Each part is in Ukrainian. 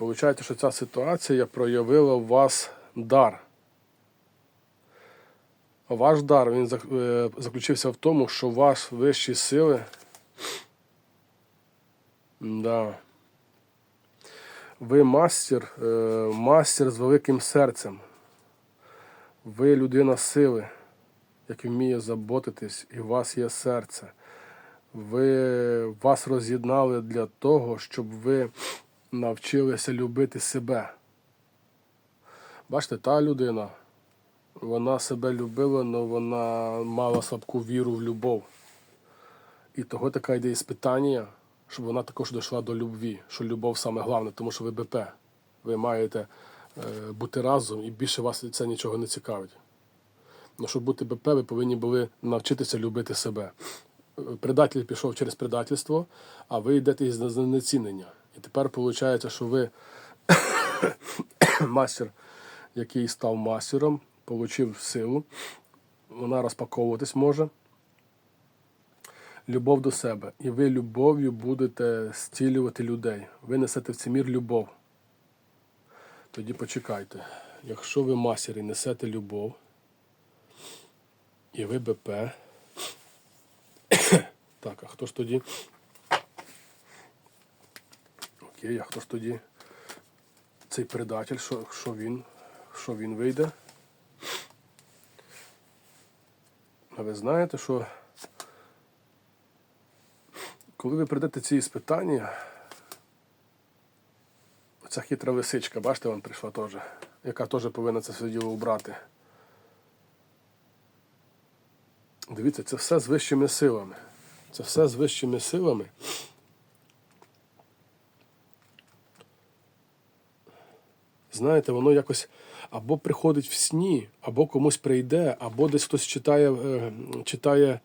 Получається, що ця ситуація проявила в вас дар. Ваш дар він е, заключився в тому, що ваші вищі сили. Да. Ви мастер, е, мастер з великим серцем. Ви людина сили, яка вміє заботитись, і у вас є серце. Ви вас роз'єднали для того, щоб ви навчилися любити себе. Бачите, та людина, вона себе любила, але вона мала слабку віру в любов. І того така йде іспитання, щоб вона також дійшла до любві, що любов саме головне, тому що ви БП. Ви маєте е, бути разом і більше вас це нічого не цікавить. Ну, щоб бути БП, ви повинні були навчитися любити себе. Е, Предатель пішов через предательство, а ви йдете із знецінення. І тепер виходить, що ви мастер, який став мастером, отримав силу, вона розпаковуватись може. Любов до себе. І ви любов'ю будете зцілювати людей. Ви несете в цей мір любов. Тоді почекайте. Якщо ви мастер і несете любов, і ви БП. Так, а хто ж тоді? Окей, а хто ж тоді? Цей предатель, що, що він? Що він вийде? А ви знаєте, що коли ви прийдете ці іспитання, ця хитра лисичка, бачите, вам прийшла теж, яка теж повинна це все діло убрати. Дивіться, це все з вищими силами. Це все з вищими силами. Знаєте, воно якось або приходить в сні, або комусь прийде, або десь хтось читає, е, читає,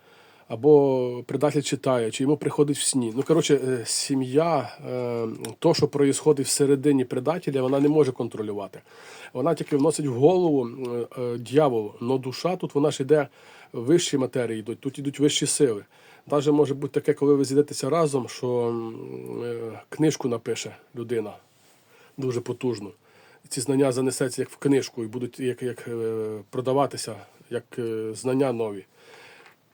або предатель читає, чи йому приходить в сні. Ну, коротше, е, сім'я, е, то, що відбувається всередині предателя, вона не може контролювати. Вона тільки вносить в голову дьяволу. Но душа тут вона ж йде вищі матерії, йдуть, тут йдуть вищі сили. Навіть може бути таке, коли ви зійдетеся разом, що книжку напише людина дуже потужну. Ці знання занесеться як в книжку і будуть як, як е, продаватися, як е, знання нові.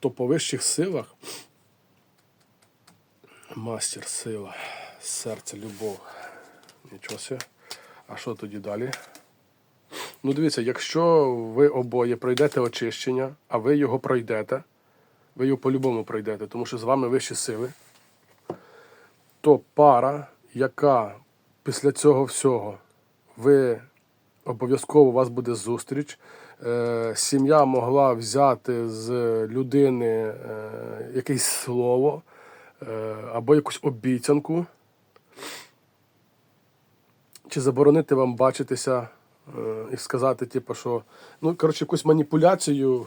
То по вищих силах мастер сила, серце, любов. Нічого себе. А що тоді далі? Ну, дивіться, якщо ви обоє пройдете очищення, а ви його пройдете, ви його по-любому пройдете, тому що з вами вищі сили, то пара, яка після цього всього ви обов'язково у вас буде зустріч. Е, сім'я могла взяти з людини е, якесь слово е, або якусь обіцянку, чи заборонити вам бачитися і сказати, типу, що ну, коротше, якусь маніпуляцію,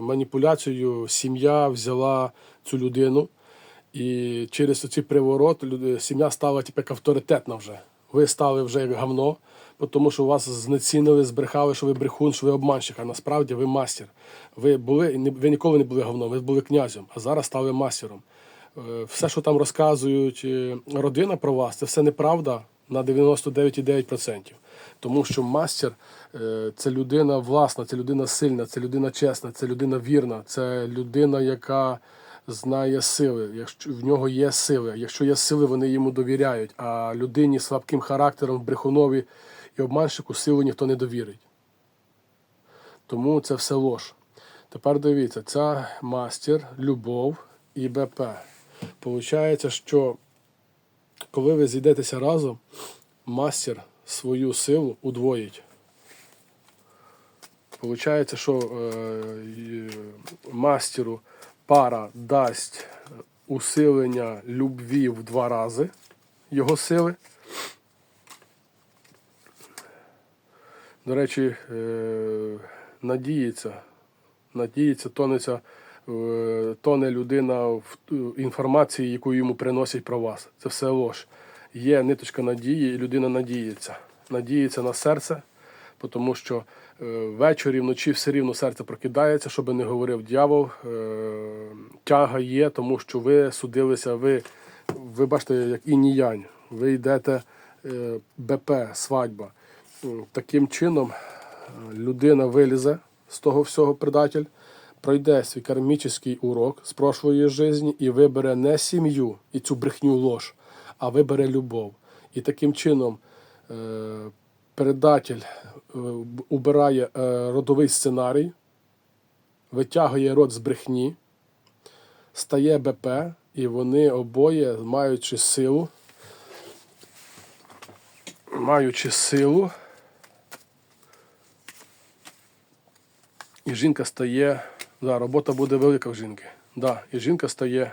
маніпуляцію сім'я взяла цю людину. І через цей приворот сім'я стала типу, як авторитетна вже. Ви стали вже як говно, бо тому що вас знецінили, збрехали, що ви брехун, що ви обманщик, а насправді ви мастер. Ви були, ви ніколи не були говном, ви були князем, а зараз стали мастером. Е, Все, що там розказують е, родина про вас, це все неправда на 99,9%. Тому що мастер е, це людина власна, це людина сильна, це людина чесна, це людина вірна, це людина, яка знає сили. Якщо в нього є сили, якщо є сили, вони йому довіряють. А людині слабким характером, брехунові і обманщику силу ніхто не довірить. Тому це все лож. Тепер дивіться, це мастер, любов і БП. Получається, що коли ви зійдетеся разом, мастер свою силу удвоїть. Получається, що е, мастеру пара дасть усилення любві в два рази його сили. До речі, е, надіється, надіється, тонеться, е, тоне людина в інформації, яку йому приносять про вас. Це все лож. Є ниточка надії, і людина надіється. Надіється на серце, тому що е, ввечері, вночі все рівно серце прокидається, щоб не говорив дьявол. Тяга є, тому що ви судилися, ви, ви бачите, як інь і янь. Ви йдете БП, свадьба. Таким чином е, людина вилізе з того всього предатель, пройде свій кармічний урок з прошлої житті і вибере не сім'ю і цю брехню лож, а вибере любов. І таким чином е, предатель е, убирає родовий сценарій, витягує род з брехні, стає БП, і вони обоє, маючи силу, маючи силу, і жінка стає. Да, робота буде велика в жінки. Да, і жінка стає.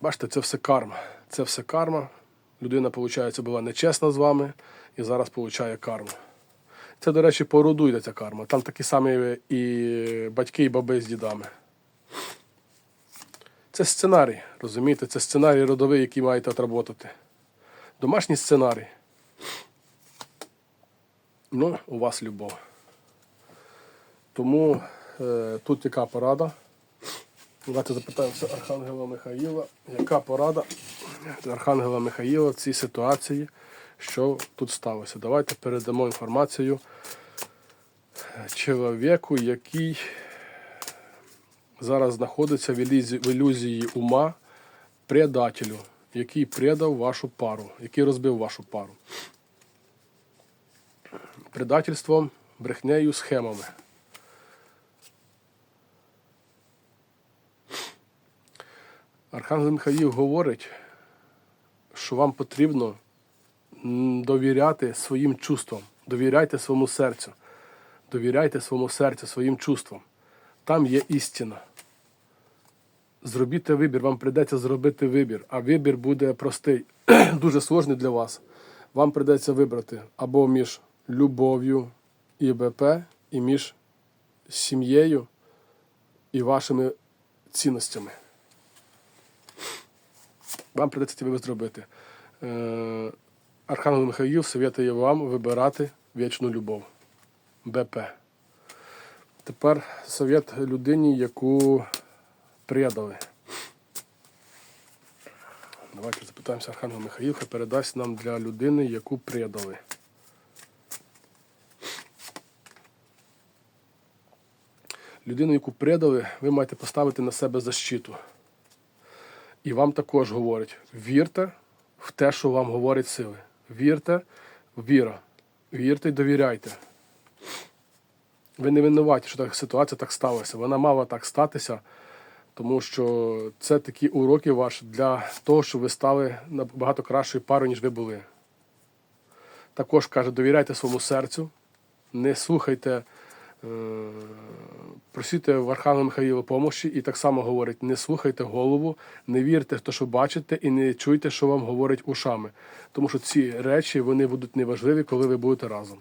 Бачите, це все карма. Це все карма. Людина, виходить, була нечесна з вами і зараз получає карму. Це, до речі, по роду йде ця карма. Там такі самі і батьки, і баби з дідами. Це сценарій, розумієте? Це сценарій родовий, який маєте отработати. Домашній сценарій. Ну, у вас любов. Тому е, тут яка порада. Давайте запитаємося Архангела Михаїла. Яка порада Архангела Михаїла в цій ситуації, що тут сталося? Давайте передамо інформацію чоловіку, який зараз знаходиться в ілюзії, в ілюзії ума предателю, який предав вашу пару, який розбив вашу пару. Предательством, брехнею, схемами. Архангел Михаїл говорить, що вам потрібно довіряти своїм чувствам, довіряйте своєму серцю, довіряйте своєму серцю, своїм чувствам. Там є істина. Зробіть вибір, вам прийдеться зробити вибір, а вибір буде простий, дуже сложний для вас. Вам прийдеться вибрати або між любов'ю і БП, і між сім'єю і вашими цінностями. Вам прийдеться ці вибір зробити. Е, Архангел Михаїл советує вам вибирати вічну любов. БП. Тепер совет людині, яку предали. Давайте запитаємося Архангел Михаїл, хай передасть нам для людини, яку предали. Людину, яку предали, ви маєте поставити на себе защиту. І вам також говорять: вірте в те, що вам говорять сили. Вірте в віра. Вірте і довіряйте. Ви не винуваті, що така ситуація так сталася. Вона мала так статися, тому що це такі уроки ваші для того, щоб ви стали набагато кращою парою, ніж ви були. Також каже, довіряйте своєму серцю, не слухайте, е, просіть в Архангела Михаїла помощі і так само говорить: не слухайте голову, не вірте в те, що бачите, і не чуйте, що вам говорять ушами. Тому що ці речі вони будуть неважливі, коли ви будете разом.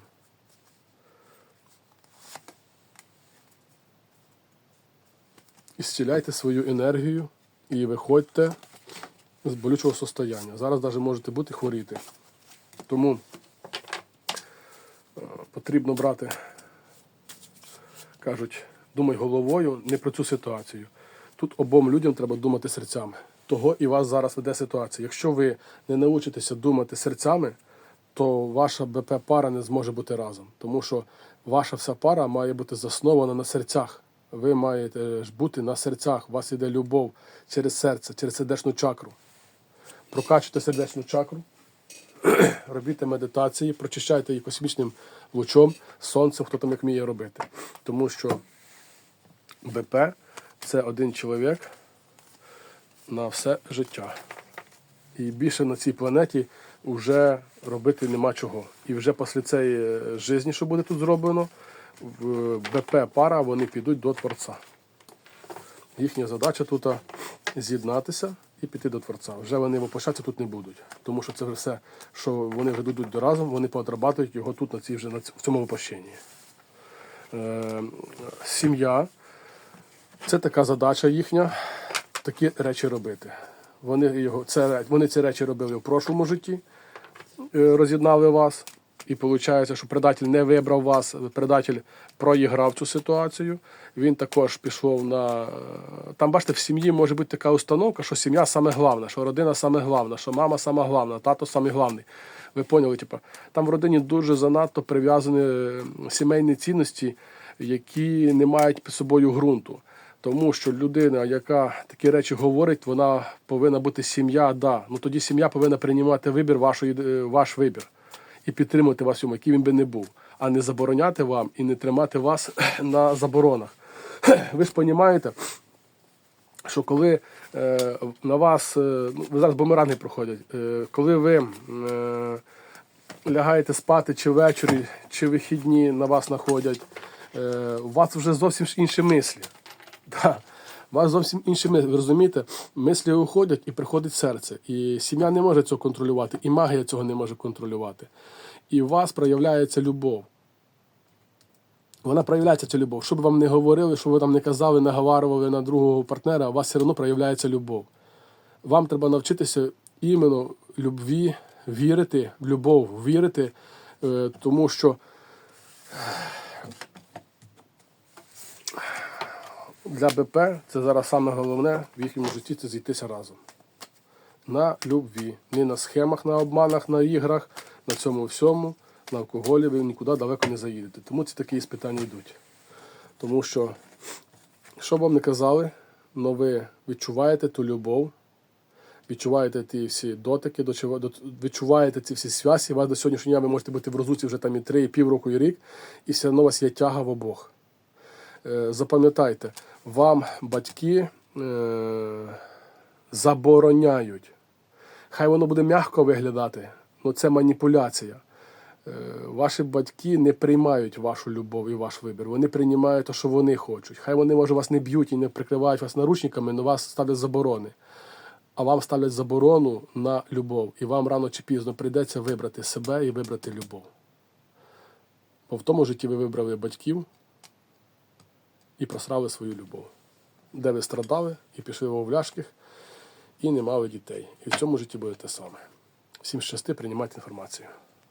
І зціляйте свою енергію і виходьте з болючого состояння. Зараз навіть можете бути хворіти. Тому е, потрібно брати, кажуть, думай головою не про цю ситуацію. Тут обом людям треба думати серцями. Того і вас зараз веде ситуація. Якщо ви не научитеся думати серцями, то ваша БП пара не зможе бути разом. Тому що ваша вся пара має бути заснована на серцях. Ви маєте ж бути на серцях. У вас іде любов через серце, через сердечну чакру. Прокачуйте сердечну чакру, робіть медитації, прочищайте її космічним лучом, сонцем, хто там як вміє робити. Тому що БП це один чоловік на все життя. І більше на цій планеті вже робити нема чого. І вже після цієї житті, що буде тут зроблено, в БП пара вони підуть до Творця. Їхня задача тут з'єднатися і піти до Творця. Вже вони воплощатися тут не будуть. Тому що це все, що вони вже дадуть до разом, вони поотрабатують його тут, на цій вже в цьому воплощенні. Е, сім'я це така задача їхня, такі речі робити. Вони, його, це, вони ці речі робили в прошлому житті, е, роз'єднали вас. І виходить, що предатель не вибрав вас, предатель проіграв цю ситуацію. Він також пішов на. е, Там, бачите, в сім'ї може бути така установка, що сім'я саме головне, що родина саме головна, що мама саме головна, тато саме головний. Ви поняли, типу, там в родині дуже занадто прив'язані е, сімейні цінності, які не мають під собою ґрунту. Тому що людина, яка такі речі говорить, вона повинна бути сім'я, да. Ну тоді сім'я повинна приймати вибір, вашої, е, ваш вибір і підтримувати вас в цьому, який він би не був, а не забороняти вам і не тримати вас на заборонах. Ви ж розумієте, що коли е, на вас, е, ну, ви зараз бумеранги проходять, е, коли ви е, лягаєте спати чи ввечері, чи вихідні на вас находять, е, у вас вже зовсім інші мислі. Да. У вас зовсім інші. Ви розумієте, мислі уходять і приходить серце. І сім'я не може цього контролювати, і магія цього не може контролювати. І у вас проявляється любов. Вона проявляється ця любов. Що б вам не говорили, що ви там не казали, наговарювали на другого партнера, у вас все одно проявляється любов. Вам треба навчитися іменно любві, вірити, в любов, вірити, е, тому що для БП це зараз саме головне в їхньому житті це зійтися разом. На любві. Не на схемах, на обманах, на іграх, на цьому всьому, на алкоголі ви нікуди далеко не заїдете. Тому ці такі іспитання йдуть. Тому що, що б вам не казали, але ви відчуваєте ту любов, відчуваєте ті всі дотики, відчуваєте ці всі зв'язки. У вас до сьогоднішнього дня ви можете бути в розлуці вже там і три, і півроку, і рік, і все одно у вас є тяга в обох. Е, Запам'ятайте, вам батьки е, забороняють. Хай воно буде м'яко виглядати, але це маніпуляція. Е, Ваші батьки не приймають вашу любов і ваш вибір. Вони приймають те, що вони хочуть. Хай вони, може, вас не б'ють і не прикривають вас наручниками, але вас ставлять заборони. А вам ставлять заборону на любов. І вам рано чи пізно прийдеться вибрати себе і вибрати любов. Бо в тому житті ви вибрали батьків і просрали свою любов. Де ви страдали і пішли в овляшких, і не мали дітей. І в цьому житті буде те саме. Всім щасти, приймайте інформацію.